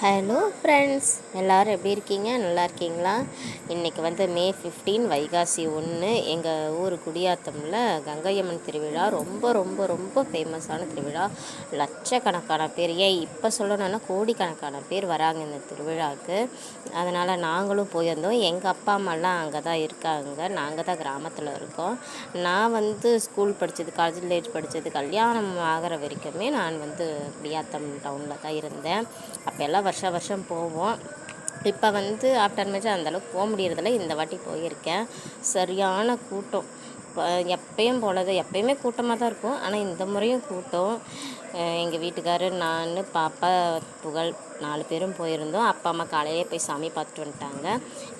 Hello friends எல்லோரும் எப்படி இருக்கீங்க? நல்லா இருக்கீங்களா? இன்றைக்கி வந்து மே ஃபிஃப்டீன் வைகாசி ஒன்று எங்கள் ஊர் குடியாத்தமில் கங்கையம்மன் திருவிழா. ரொம்ப ரொம்ப ரொம்ப ஃபேமஸான திருவிழா. லட்சக்கணக்கான பேர் ஏன் இப்போ சொல்லணுன்னா கோடிக்கணக்கான பேர் வராங்க இந்த திருவிழாவுக்கு அதனால் நாங்களும் போயிருந்தோம். எங்கள் அப்பா அம்மாலாம் அங்கே தான் இருக்காங்க. நாங்கள் தான் கிராமத்தில் இருக்கோம். நான் வந்து ஸ்கூல் படித்தது காலேஜ் படித்தது கல்யாணம் ஆகிற வரைக்குமே நான் வந்து குடியாத்தம் டவுனில் தான் இருந்தேன். அப்போ எல்லாம் வருஷம் வருஷம் போவோம். இப்போ வந்து ஆஃப்டர் மேட்ச் அந்தளவுக்கு போக முடியறதில்ல. இந்த வாட்டி போயிருக்கேன். சரியான கூட்டம். எப்பயும் போலது எப்பயுமே கூட்டமாக தான் இருக்கும். ஆனால் இந்த முறையும் கூட்டம். எங்கள் வீட்டுக்காரர் நான் பாப்பா புகழ் நாலு பேரும் போயிருந்தோம். அப்பா அம்மா காலையிலே போய் சாமி பார்த்துட்டு வந்துட்டாங்க.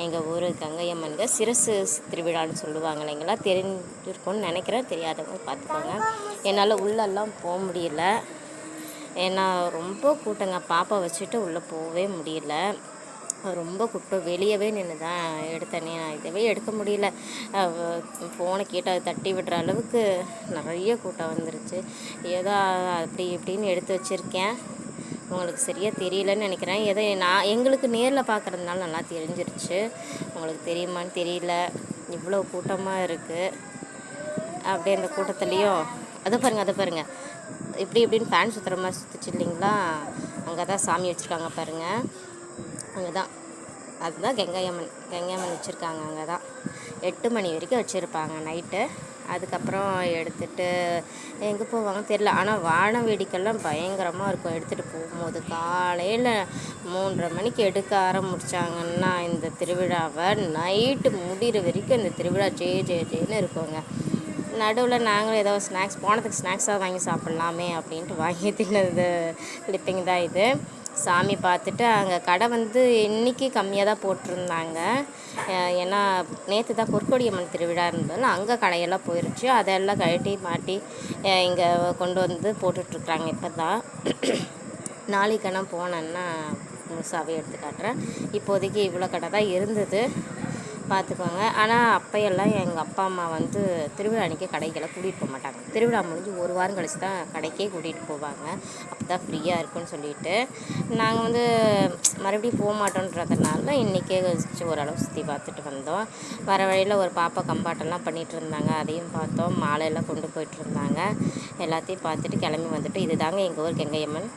எங்கள் ஊர் கங்கையம்மனுங்க சிரசு திருவிழான்னு சொல்லுவாங்க இல்லைங்களா? தெரிஞ்சிருக்கும்னு நினைக்கிறேன். தெரியாதவங்க பார்த்துக்கோங்க. என்னால் உள்ளெல்லாம் போக முடியல. ஏன்னா ரொம்ப கூட்டங்க. பாப்பா வச்சுட்டு உள்ளே போகவே முடியல. ரொம்ப கூட்டம் வெளியவே நின்று தான் எடுத்தேனே நான் இதவே எடுக்க முடியல. ஃபோனை கேட்டு அதை தட்டி விடுற அளவுக்கு நிறைய கூட்டம் வந்துருச்சு. ஏதோ அப்படி இப்படின்னு எடுத்து வச்சுருக்கேன். உங்களுக்கு சரியாக தெரியலன்னு நினைக்கிறேன். ஏதோ நான் எங்களுக்கு நேரில் பார்க்குறதுனால நல்லா தெரிஞ்சிருச்சு. உங்களுக்கு தெரியுமான்னு தெரியல. இவ்வளோ கூட்டமாக இருக்குது அப்படியே அந்த கூட்டத்துலேயும் அதை பாருங்கள் அதை பாருங்கள் இப்படி இப்படின்னு ஃபேன் சுற்றுற மாதிரி சுற்றுச்சு இல்லைங்களா? அங்கே தான் சாமி வச்சுருக்காங்க பாருங்கள் அங்கே தான் அதுதான் கங்கையம்மன். கங்கையம்மன் வச்சுருக்காங்க அங்கே தான் எட்டு மணி வரைக்கும் வச்சுருப்பாங்க நைட்டு. அதுக்கப்புறம் எடுத்துகிட்டு எங்கே போவாங்க தெரில ஆனால் வான வேடிக்கைலாம் பயங்கரமாக இருக்கும். எடுத்துகிட்டு போகும்போது காலையில் மூன்றரை மணிக்கு எடுக்க ஆரம்பிச்சாங்கன்னா இந்த திருவிழாவை நைட்டு முடிகிற வரைக்கும் இந்த திருவிழா ஜே ஜே ஜேன்னு இருக்குங்க. நடுவில் நாங்களும் ஏதோ ஸ்நாக்ஸ் போனதுக்கு ஸ்நாக்ஸாக வாங்கி சாப்பிட்லாமே அப்படின்ட்டு வாங்கி தின்னது கிளிப்பிங் தான் இது. சாமி பார்த்துட்டு அங்கே கடை வந்து இன்றைக்கி கம்மியாக தான் போட்டிருந்தாங்க. ஏன்னா நேற்று தான் பொற்கொடியம்மன் திருவிழா இருந்ததில் அங்கே கடையெல்லாம் போயிடுச்சு அதெல்லாம் கழட்டி மாட்டி இங்கே கொண்டு வந்து போட்டுட்ருக்குறாங்க இப்போ தான் நாளைக்கு போனேன்னா முழுசாகவே எடுத்து காட்டுறேன். இப்போதைக்கு இவ்வளோ கடை தான் இருந்தது. பார்த்துக்கோங்க. ஆனால் அப்போயெல்லாம் எங்கள் அப்பா அம்மா வந்து திருவிழா அன்றைக்கி கடைக்கெல்லாம் கூட்டிகிட்டு போக மாட்டாங்க. திருவிழா முடிஞ்சு ஒரு வாரம் கழிச்சு தான் கடைக்கே கூட்டிகிட்டு போவாங்க. அப்போ தான் ஃப்ரீயாக இருக்குன்னு சொல்லிட்டு. நாங்கள் வந்து மறுபடியும் போக மாட்டோன்றதுனால இன்றைக்கே ஓரளவு சுற்றி பார்த்துட்டு வந்தோம். வர வழியில் ஒரு பாப்பா கம்பாட்டெல்லாம் பண்ணிகிட்டு இருந்தாங்க. அதையும் பார்த்தோம். மாலையெல்லாம் கொண்டு போயிட்டு இருந்தாங்க. எல்லாத்தையும் பார்த்துட்டு கிளம்பி வந்துட்டு இது தாங்க எங்கள் ஊர் கெங்கையம்மன்